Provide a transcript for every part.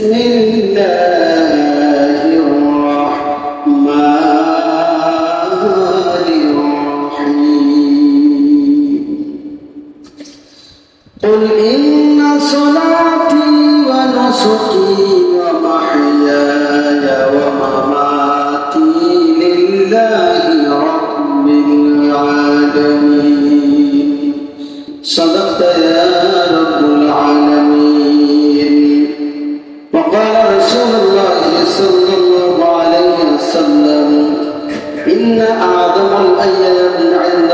بسم الله. إن أعظم الأيام عند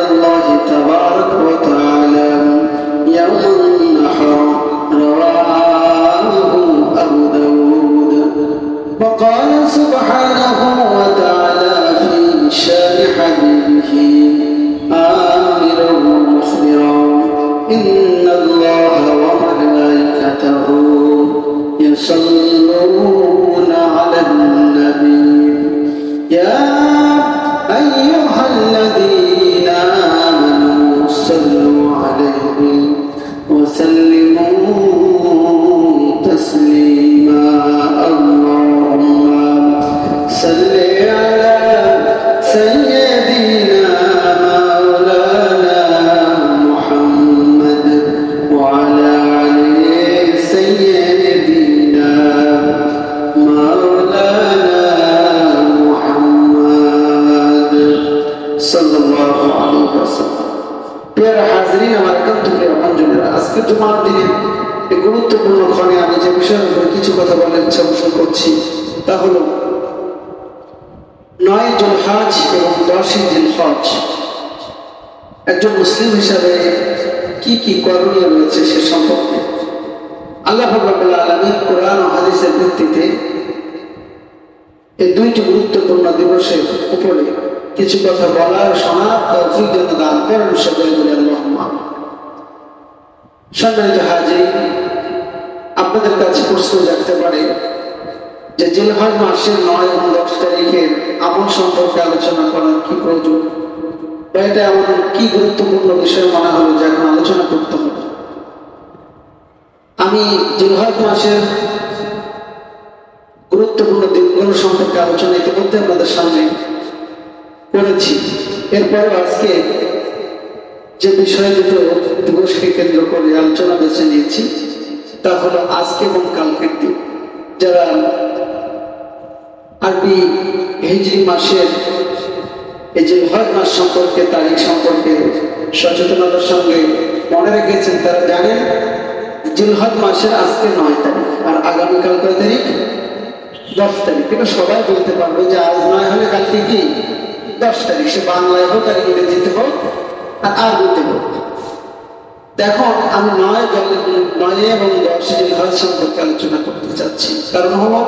প্রিয় হাজরিন আমার একান্ত প্রিয় আজকে জুমার দিনে এই গুরুত্বপূর্ণ ক্ষণে আমি যে বিষয়ের উপরে কিছু কথা বলার ইচ্ছা পোষণ করছি, তা হলো নয় জুলহাজ এবং দশই জিলহজ একজন মুসলিম হিসাবে কি কি করণীয় রয়েছে সে সম্পর্কে আল্লাহ রব্বুল আলমী কোরআন হাদিসের ভিত্তিতে এই দুইটি গুরুত্বপূর্ণ দিবসের উপরে কিছু কথা বলার শোনার তৌফিক যেন দান করেন সকলে বলে রহমান সম্মানিত হাজি, আপনাদের কাছে প্রশ্ন জাগতে পারে যে জিলহজ মাসের নয় এবং দশ তারিখের আমল সম্পর্কে আলোচনা করার কি প্রয়োজন? বা এটা এমন কি গুরুত্বপূর্ণ বিষয় মনে হলো যে এখন আলোচনা করতে হবে? আমি জিলহজ মাসের গুরুত্বপূর্ণ দিকগুলো সম্পর্কে আলোচনা ইতিমধ্যে আপনাদের সামনে করেছি। এরপর আজকে যে বিষয় দুটো দিবসকে কেন্দ্র করে আলোচনা বেছে নিয়েছি, তা হলো আজকে এবং কালকের দিন। যারা আরবি হিজরি মাসের, এই যে হজ মাস সম্পর্কে, তারিখ সম্পর্কে সচেতনতার সঙ্গে মনে রেখেছেন, তারা জানেন জিলহজ মাসের আজকে নয় তারিখ, আর আগামীকাল কয় তারিখ? দশ তারিখ। এটা সবাই বলতে পারবে যে আজ নয় হলে কালকে কি? দশ তারিখ, সে বাংলায় হোক আর ইংরেজিতে হোক আর আরবিতে হোক। দেখো, আমি নয় নয় এবং দশ জিলহজ সম্পর্কে আলোচনা করতে চাচ্ছি, কারণ হলো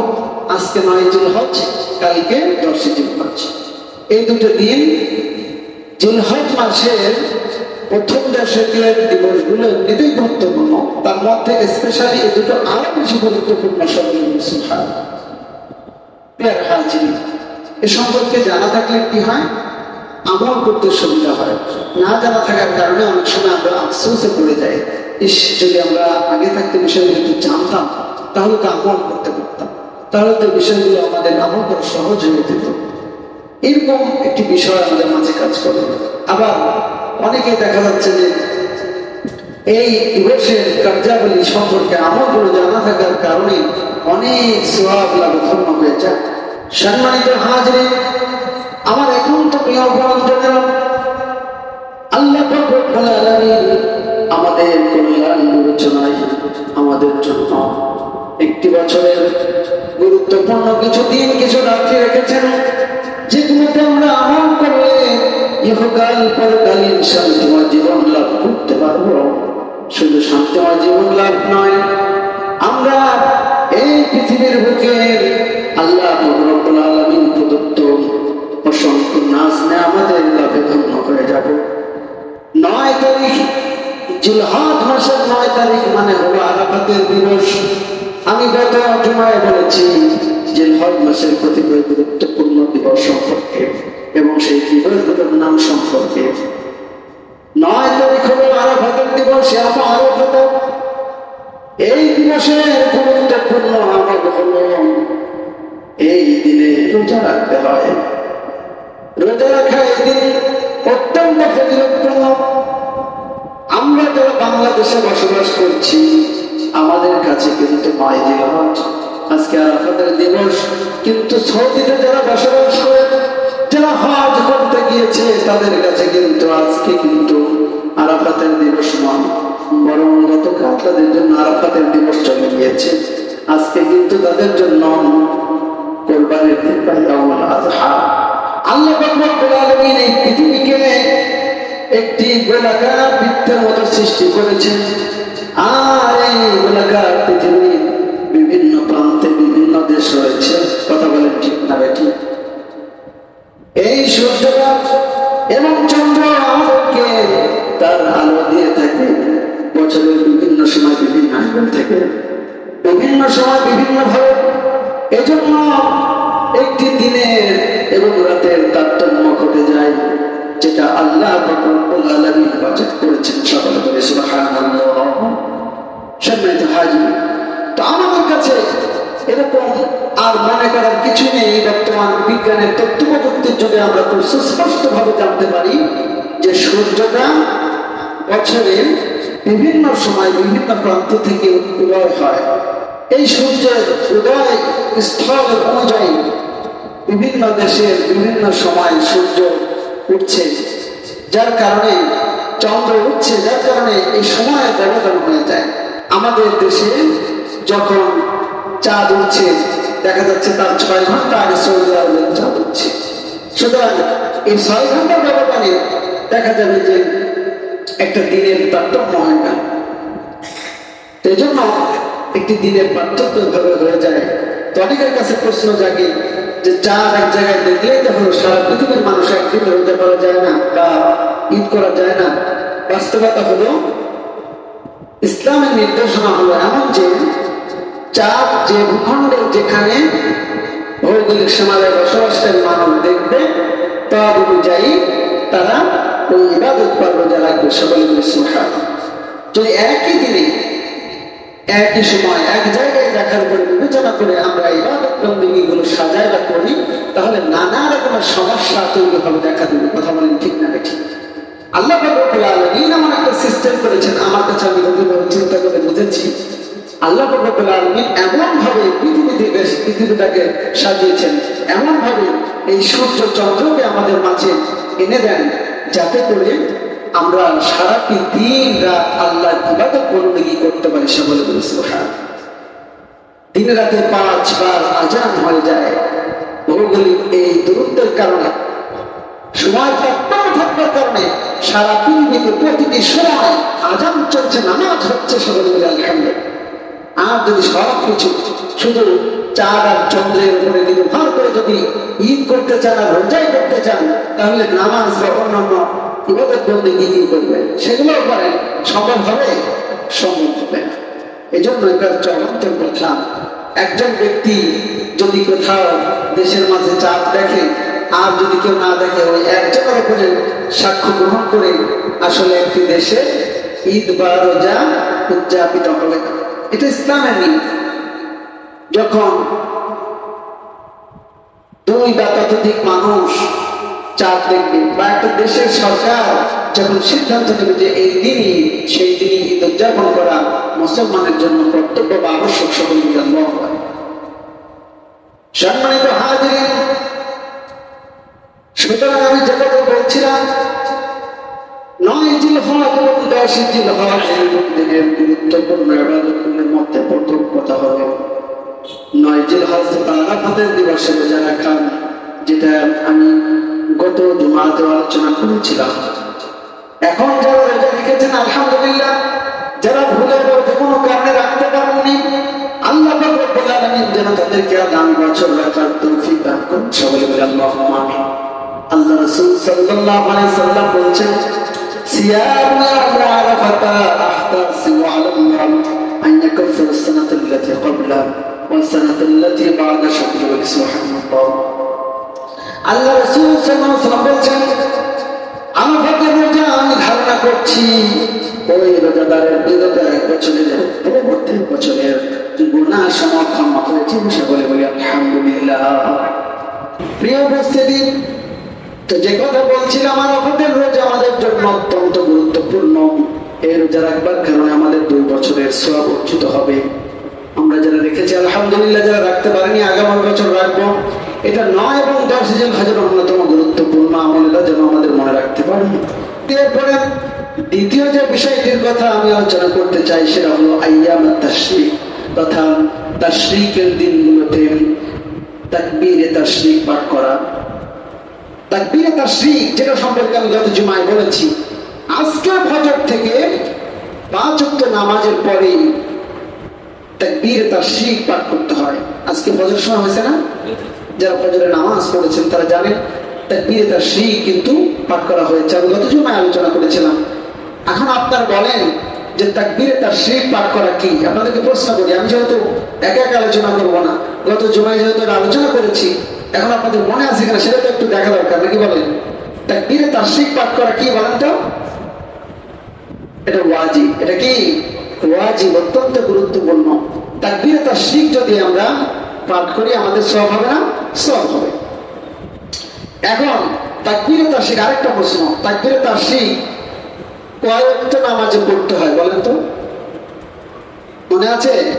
আজকে নয় জিলহজ কালকে দশ জিলহজ এই দুটো দিন জিলহজ মাসের প্রথম দেশের দিবসগুলো এমনিতেই গুরুত্বপূর্ণ। তার মধ্যে স্পেশালি এই দুটো আরও বেশি গুরুত্বপূর্ণ সবগুলো মুসলমান হাজির এ সম্পর্কে জানা থাকলে কি হয়? আমল করতে সুবিধা হয়। না জানা থাকার কারণে অনেক সময় আমরা আফসোসে পড়ে যাই। ইস, যদি আমরা আগে থাকতে বিষয়গুলো একটু জানতাম, তাহলে তো আমল করতে পারতাম। তাহলে তো বিষয়গুলো আমাদের আমল করা সহজ হয়ে যেত। এরকম একটি বিষয় আমাদের মাঝে কাজ করে। আবার অনেকে দেখা যাচ্ছে যে এই দিবসের কার্যাবলী সম্পর্কে আমলগুলো জানা থাকার কারণে অনেক সোয়াব লাভ ধন্য হয়ে যায়। সম্মানিত হাজরে, আমার এখন তো প্রিয় বন্ধুরা আল্লাহ আমাদের কল্যাণ বিবেচনায় আমাদের জন্য একটি বছরের গুরুত্বপূর্ণ কিছু দিন, কিছু রাত্রি রেখেছেন যেগুলোতে আমরা আমল করলে ইহকাল পরকালীন শান্তিময় জীবন লাভ করতে পারব। শুধু শান্তিময় জীবন লাভ নয়, আমরা এই পৃথিবীর বুকে জিলহাদ মাসের নয় তারিখ মানে হলো আরাফাতের দিবস। আমি গত জুমায় বলেছি জিলহজ মাসের কতিপয় গুরুত্বপূর্ণ দিবস সম্পর্কে এবং সেই দিবসগুলোর নাম সম্পর্কে। নয় তারিখ হলো আরাফাতের দিবস আরাফাত। এই দিবসের গুরুত্বপূর্ণ আমার এই দিনে রোজা রাখতে হয়। রোজা রাখা এই দিন অত্যন্ত ফজিলতপূর্ণ। আমরা যারা বাংলাদেশে বসবাস করছি, আমাদের কাছে কিন্তু নয় দিবস আজকে আরাফাতের দিবস, কিন্তু সৌদিতে যারা বসবাস করে, যারা হজ করতে গিয়েছে, তাদের কাছে কিন্তু আজকে কিন্তু আরাফাতের দিবস নয় বরং গতকাল তাদের জন্য আরাফাতের দিবস চলে গিয়েছে। আজকে কিন্তু তাদের জন্য কোরবানির দিন বা আল্লাহ এই পৃথিবীকে একটি গোলাকার বৃত্তের মতো সৃষ্টি করেছেন। আর এই গোলাকার পৃথিবীর বিভিন্ন প্রান্তে বিভিন্ন দেশ রয়েছে। কথা বলেন ঠিক না বেটি এই সূর্যটা এবং চন্দ্র আমাদেরকে তার আলো দিয়ে থাকে। বছরের বিভিন্ন সময় বিভিন্ন আঙ্গল থেকে। বিভিন্ন সময় বিভিন্ন ভাবে এজন্য একটি দিনের যেটা আল্লাহ রব্বুল বাজেট করেছেন সকলে সম্মানিত হাজির, তো আমাদের কাছে এরকম আর মনে করার কিছু নেই, বর্তমান বিজ্ঞানের তথ্য প্রযুক্তির যুগে আমরা খুব সুস্পষ্ট ভাবে জানতে পারি যে সূর্যটা বছরের বিভিন্ন সময় বিভিন্ন প্রান্ত থেকে উদয় হয়। এই সূর্যের উদয় স্থল অনুযায়ী বিভিন্ন দেশের বিভিন্ন সময় সূর্য উঠছে। যার কারণে, চন্দ্র উঠছে, যার কারণে এই সময়ের ব্যবধান হয়ে যায়। আমাদের দেশে যখন চাঁদ উঠছে, দেখা যাচ্ছে তার ছয় ঘণ্টা আগে সৌদি আরবের চাঁদ উঠছে। সুতরাং এই ছয় ঘণ্টা ব্যবধানে দেখা যাবে যে একটা দিনের তারতম্য হয় না। এই জন্য একটি দিনের পার্থক্য হয়ে যায়। তো অনেকের কাছে প্রশ্ন জাগে যে চাঁদ এক জায়গায় দেখলেই তো হলো সারা পৃথিবীর মানুষ একদিন রোজা করা যায় না, বা ঈদ করা যায় না। বাস্তবতা হলো, ইসলামের নির্দেশনা হলো এমন যে, চাঁদ যে ভূখণ্ডে যেখানে ভৌগোলিক সীমানায় বসবাসকারী মানব দেখবে, তার অনুযায়ী তারা ওই ইবাদত বা রোজা রাখবে সকলে যদি একই দিনে একই সময় এক জায়গায় দেখার উপরে বিবেচনা করে আমরা ইবাদত বন্দী গুলো সাজায় করি, তাহলে নানা রকমের সমস্যা তৈরি হবে দেখা দেবে। কথা বলেন ঠিক না ঠিক আল্লাহ আলামিন এমন একটা সিস্টেম করেছেন, আমার কাছে আমি গভীরভাবে চিন্তা করে বুঝেছি। আল্লাহ রব্বুল আলামিন এমন ভাবে পৃথিবী থেকে পৃথিবীটাকে সাজিয়েছেন এমন ভাবে এই সূর্য চন্দ্রকে আমাদের মাঝে এনে দেন, যাতে করে আমরা সারাটি দিন রাত আল্লাহ ইবাদত বন্দী করতে পারি সকলে বলে দিন রাতে পাঁচবার আজান হয়ে যায়। ভৌগোলিক এই দূরত্বের কারণে, সময় তাৎপর্য থাকবার কারণে সারা পৃথিবীতে প্রতিটি সময় আজান চলছে, নামাজ হচ্ছে সকলে মিলে আর যদি সব কিছু শুধু চাঁদ আর চন্দ্রের উপরে নির্ভর করে যদি ঈদ করতে চান আর রোজাই করতে চান, তাহলে নামাজ অন্যান্য ইবাদত কি হবে হবে। এই জন্য এটা কথা, একজন ব্যক্তি যদি কোথাও দেশের মাঝে চাঁদ দেখে, আর যদি কেউ না দেখে, ওই একজনের উপরে সাক্ষ্য গ্রহণ করে আসলে একটি দেশে ঈদ বা রোজা উদযাপিত হবে। এটা ইসলামের নিয়ম। যখন দুই বা ততোধিক মানুষ চাঁদ দেখবে। বা একটা দেশের সরকার যখন সিদ্ধান্ত নেবে যে এই দিনই, সেই দিনই ঈদ উদযাপন করা মুসলমানের জন্য কর্তব্য বা আবশ্যক সকল জন্ম হয় সম্মানিত হাজির সুতরাং আমি যে কথা বলছিলাম, নয় জিল হওয়া এবং দশ জিল এই গুরুত্বপূর্ণ আবাদতগুলোর মধ্যে প্রথম কথা হলো, নয় জিল হজ আরাফাতের দিবসে যেটা আমি গত জুমাতে আলোচনা করেছিলাম এখন যারা রোজা রেখেছেন আলহামদুলিল্লাহ যারা ভুলে যে কোনো কারণে রাখতে পারেননি আল্লাহ পাক রব্বুল আলামিন যেন তাদেরকে আগামী বছর রাখার তৌফিক দান করুন সকলে বলে আল্লাহুম্মা আমিন আল্লাহ রাসূল সাল্লাল্লাহু আলাইহি সাল্লাম বলেছেন সিয়াম ইয়াউম আরাফাতা আহতাসিবু আলা আল্লাহ আন ইয়াকাফিরা السنة التي قبله والسنة التي بعد شهر সুবহানাল্লাহ আল্লাহ রাসূল সাল্লাম বলেছেন আমার ভাগ্যের রোজা আমি ধারণা করছি। ওই রোজাদারের বিগত এক বছরের, পরবর্তী বছরের গুণা সমক্ষম হয়েছে সকলে বলি আলহামদুলিল্লাহ। প্রিয় উপস্থিতি, তো যে কথা বলছিলাম, আমার অপদের রোজা আমাদের জন্য অত্যন্ত গুরুত্বপূর্ণ। এই রোজা রাখবার কারণে আমাদের দুই বছরের সব অর্জিত হবে। আমরা যারা রেখেছি, আলহামদুলিল্লাহ, যারা রাখতে পারেনি, আগামী বছর রাখব। এটা নয় এবং দশ হাজার হাজার অন্যতম গুরুত্বপূর্ণ আমলেরা যেন আমাদের মনে রাখতে পারি। এরপরে দ্বিতীয় যে বিষয়টির কথা আমি আলোচনা করতে চাই, সেটা হলো আইয়াম তাশরিক, তথা তাশরিকের দিনগুলোতে তাকবীরে তাশরিক পাঠ করা। তাকবীরে তাশরিক, যেটা সম্পর্কে আমি গত জুমায় বলেছি, আজকে ফজর থেকে পাঁচ ওয়াক্ত নামাজের পরে তাকবীরে তাশরিক পাঠ করতে হয়। আজকে ফজর সময় হয়েছে না? যারা ফজরে নামাজ পড়েছেন, তারা জানেন তাকবীরে তাশরিক কিন্তু পাঠ করা হয়েছে। আমি গত জুমায় আলোচনা করেছিলাম। এখন আপনারা বলেন যে তাকবীরে তাশরিক পাঠ করা কি? আপনাদেরকে প্রশ্ন করি, আমি যেহেতু একা একা আলোচনা করব না, গত জুমায় যেহেতু আলোচনা করেছি, এখন আপনাদের মনে আছে কিনা সেটা তো একটু দেখা দরকার, নাকি বলেন? তাকবীরে তাশরিক পাঠ করা কি বলেন তো? এটা ওয়াজিব। এটা কি? ওয়াজিব, অত্যন্ত গুরুত্বপূর্ণ। তাকবীরে তাশরিক যদি আমরা পাঠ করি আমাদের সব হবে না? সব হবে। এখন তাকবীরে তাশরিক আরেকটা প্রশ্ন। তাকবীরে তাশরিক কয়েকটা নামাজে পড়তে হয় বলেন তো? মনে আছে?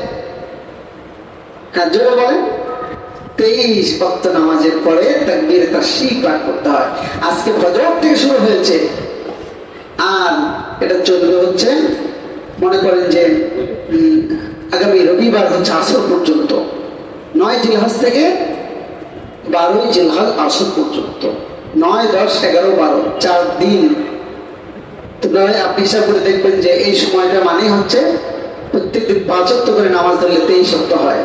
হ্যাঁ জোরে বলেন তেইশ ভক্ত নামাজের পরে তাকবীরে তাশরিক পাঠ করতে হয়। আজকে ফজর থেকে শুরু হয়েছে। আর এটা চলবে হচ্ছে, মনে করেন যে আগামী রবিবার হচ্ছে আসর পর্যন্ত। নয় জিলহাজ থেকে বারোই জিলহাজ আসর পর্যন্ত। নয়, দশ, এগারো, বারো, চার দিন। নয় আপনি হিসাব করে দেখবেন যে এই সময়টা মানে হচ্ছে প্রত্যেকদিন পাঁচত্ব করে নামাজ ধরলে তেইশ সপ্তাহ হয়।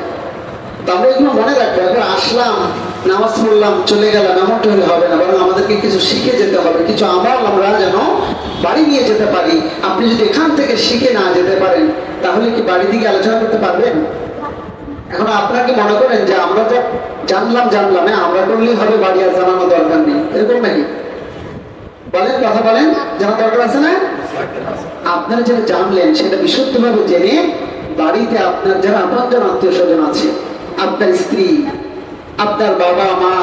তো আমরা এগুলো মনে রাখব একবার আসলাম, নামাজ পড়লাম, চলে গেলাম, এমনটা হলে হবে না, বরং আমাদেরকে কিছু শিখে যেতে হবে, কিছু আমল আমরা যেন বাড়ি নিয়ে যেতে পারি। আপনি যদি এখান থেকে শিখে না যেতে পারেন, তাহলে কি বাড়ি থেকে আলোচনা করতে পারবেন? এখন আপনাকে মনে করেন যে আমরা যা জানলাম জানলাম হ্যাঁ আমরা করলেই হবে, বাড়ি আর জানানো দরকার নেই। এরকম নাকি? বলেন, কথা বলেন জানা দরকার আছে না? আপনারা যেটা জানলেন, সেটা বিশুদ্ধভাবে জেনে বাড়িতে আপনার যারা আপনার আত্মীয় স্বজন আছে, আপনার স্ত্রী, আপনার বাবা, মা,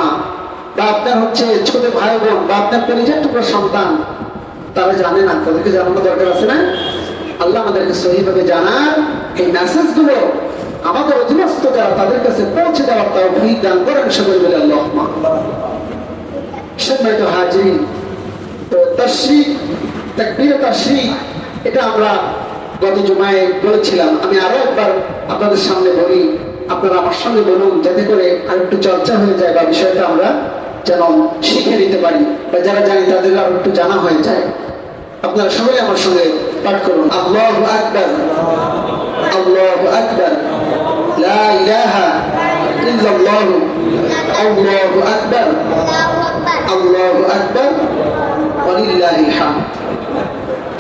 বা আপনার হচ্ছে ছোট ভাই বোন, বা আপনার পরিচয় টুকরো সন্তান, তারা জানে না, তাদেরকে জানানো দরকার আছে না? আল্লাহ আমাদেরকে সহিভাবে জানার এই মেসেজগুলো আমাদের অধীনস্থ যারা, তাদের কাছে পৌঁছে দেওয়ার তাও দান করেন সকল বলে আল্লাহ হাজির তো এটা আমরা গত জুমায় বলেছিলাম। আমি আরও একবার আপনাদের সামনে বলি, আপনারা আমার সঙ্গে বলুন, যাতে করে আর একটু চর্চা হয়ে যায় বা বিষয়টা আমরা যেন শিখে নিতে পারি, বা যারা জানি তাদের আরও একটু জানা হয়ে যায়। আপনারা সবাই আমার সঙ্গে পাঠ করুন। আল্লাহ আকবর আল্লাহ আকবর। ইল্লাল্লাহ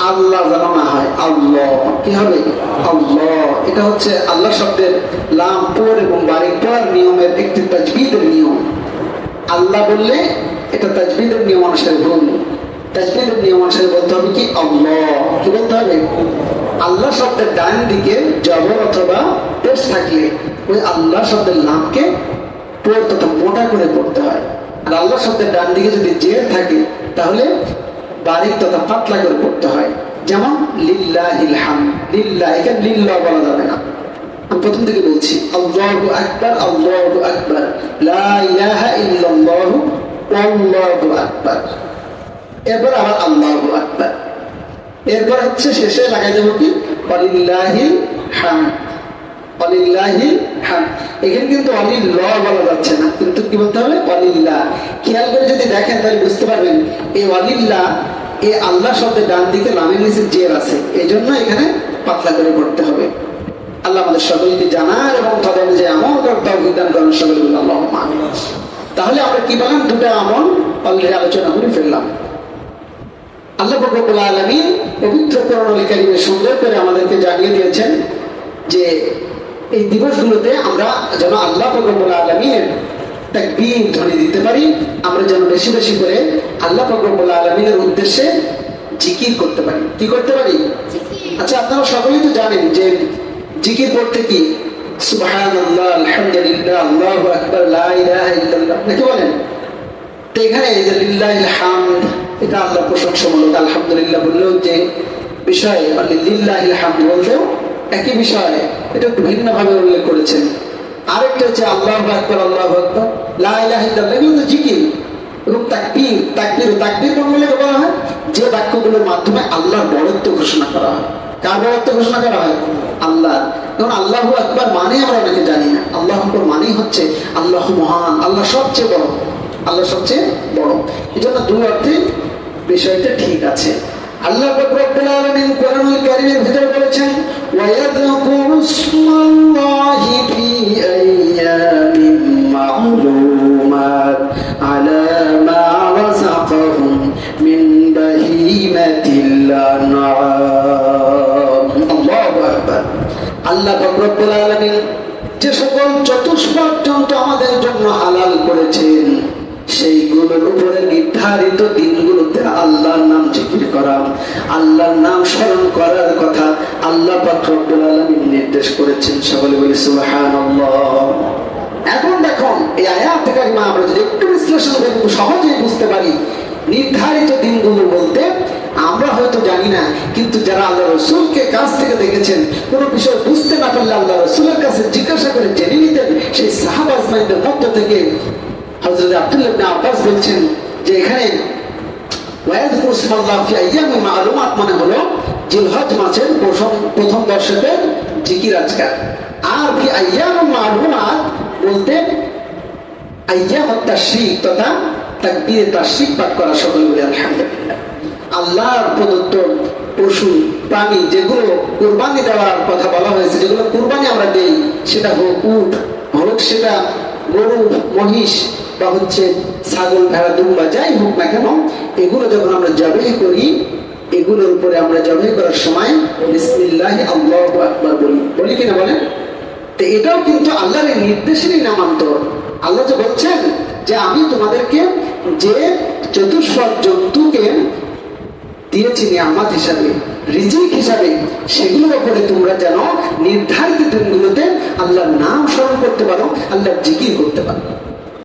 আল্লাহু হয়, আল্লাহ। কি হবে? আল্লাহ। এটা হচ্ছে আল্লাহ শব্দের লাম এবং বাড়ি। নিয়মের একটি তাজবিদের নিয়ম। আল্লাহ বললে এটা তাজবিদের নিয়ম অনুসারে ভুল। তাজবিদের নিয়ম অনুসারে বলতে হবে কি? আল্লাহ। কি বলতে হবে? আল্লাহ শব্দের ডান দিকে জবর ওই আল্লাহ শব্দের মোটা করে পড়তে হয়। আর আল্লাহ শব্দের ডান দিকে যদি থাকে, তাহলে বারিক তথা পাতলা করে পড়তে হয়। যেমন প্রথম থেকে বলছি এরপর আবার এরপর হচ্ছে শেষে লাগাই দেবো কি? অলিল্লাহিল হাম। এখানে কিন্তু অলিল্লাহ বলা যাচ্ছে না, কিন্তু কি বলতে হবে? অলিল্লাহ খেয়াল করে যদি দেখেন, তাহলে বুঝতে পারবেন, এই অলিল্লাহ এই আল্লাহ শব্দের ডান দিকে লামের নিচে জের আছে। এই জন্য এখানে পাতলা করে পড়তে হবে। আল্লাহ আমাদের সকলকে জানার এবং তাদের যে আমল করতে বিধান করেন সকলে তাহলে আমরা কি বললাম দুটো আমল অলরেডি আলোচনা করে ফেললাম। আল্লাহ রব্বুল আলামিন পবিত্র কারীমে সুন্দর করে আমাদেরকে জানিয়ে দিয়েছেন যে এই দিবসগুলোতে আমরা যেন আল্লাহ আলামিনের তাকবীর ধ্বনি দিতে পারি আমরা যেন বেশি বেশি করে আল্লাহ রব্বুল আলামিনের উদ্দেশ্যে জিকির করতে পারি। কি করতে পারি? আচ্ছা আপনারা সকলেই তো জানেন যে জিকির করতে কি? সুবহানাল্লাহ আলহামদুলিল্লাহ আল্লাহ আকবার লা ইলাহা ইল্লাল্লাহ। নাকি বলেন? তো এখানে হামদ এটা আল্লাহ প্রশংসামূলক আলহামদুলিল্লাহ বললেও যে বিষয় মানে লিল্লাহিল হামদ বলতেও একই বিষয় এটা একটু ভিন্নভাবে উল্লেখ করেছেন। আরেকটা হচ্ছে আল্লাহ আকবার আল্লাহ আকবার। এগুলো তো জিকির। এবং বলা হয়, যে বাক্যগুলোর মাধ্যমে আল্লাহর বড়ত্ব ঘোষণা করা হয়। কার বড়ত্ব ঘোষণা করা হয়? আল্লাহ কারণ আল্লাহ আকবার মানে আমরা অনেকে জানি না। আল্লাহ আকবার মানেই হচ্ছে আল্লাহ মহান, আল্লাহ সবচেয়ে বড়। আল্লাহ সবচেয়ে বড়। এই জন্য দুই অর্থে বিষয়টা ঠিক আছে। আল্লাহ রব্বুল আলামিন কোরআনুল ভিতরে বলেছেন ওয়ায়াযকুরু ইসমাল্লাহি ফি আইয়ামিন মা'লুমাত আলা মা রাযাকাহুম মিন বাহিমাতিল আন'আম আল্লাহু আকবার। আল্লাহ রব্বুল আলামিন যে সকল চতুষ্পদ আমাদের জন্য হালাল করেছেন সেইগুলোর উপরে নির্ধারিত দিনগুলোতে আল্লাহর নাম জিকির করা, আল্লাহর নাম স্মরণ করার কথা আল্লাহ পাক রব্বুল নির্দেশ করেছেন। সকলে বলি সুবহানাল্লাহ। এখন দেখুন এই আয়াত কারিমা আমরা যদি একটু বিশ্লেষণ করি সহজেই বুঝতে পারি। নির্ধারিত দিনগুলো বলতে আমরা হয়তো জানি না, কিন্তু যারা আল্লাহ রসুলকে কাছ থেকে দেখেছেন, কোনো বিষয় বুঝতে না পারলে আল্লাহ রসুলের কাছে জিজ্ঞাসা করে জেনে নিতেন, সেই সাহাবাজমাইদের মধ্য থেকে হজরত আব্দুল্লাহ ইবনে আব্বাস বলছেন যে এখানে ওয়ায়াদকুর ইসমাল্লাহ ফি আইয়ামি মালুমাত মানে হলো জিলহজ মাসের প্রথম প্রথম জিকির আজকার। আর ফি আইয়াম মালুমাত বলতে আইয়াম তাশরিক তথা তাকবীরে তাশরিক পাঠ করা সকল বলে আলহামদুলিল্লাহ। আল্লাহর প্রদত্ত পশু, প্রাণী যেগুলো কুরবানি দেওয়ার কথা বলা হয়েছে, যেগুলো কুরবানি আমরা দেই, সেটা হোক উঠ হোক সেটা গরু মহিষ বা হচ্ছে ছাগল, ভেড়া, দুম্বা, যাই হোক না কেন, এগুলো যখন আমরা জবাই করি, এগুলোর উপরে আমরা জবাই করার সময় বিসমিল্লাহ আল্লাহ আকবার বলি। বলি কিনা বলেন? তো এটাও কিন্তু আল্লাহর নির্দেশেরই নামান্তর। আল্লাহ যে বলছেন যে আমি তোমাদেরকে যে চতুষ্পদ জন্তুকে দিয়েছি নিয়ামত হিসাবে, রিজিক হিসাবে, সেগুলোর উপরে তোমরা যেন নির্ধারিত দিনগুলোতে আল্লাহর নাম স্মরণ করতে পারো, আল্লাহর জিকির করতে পারো।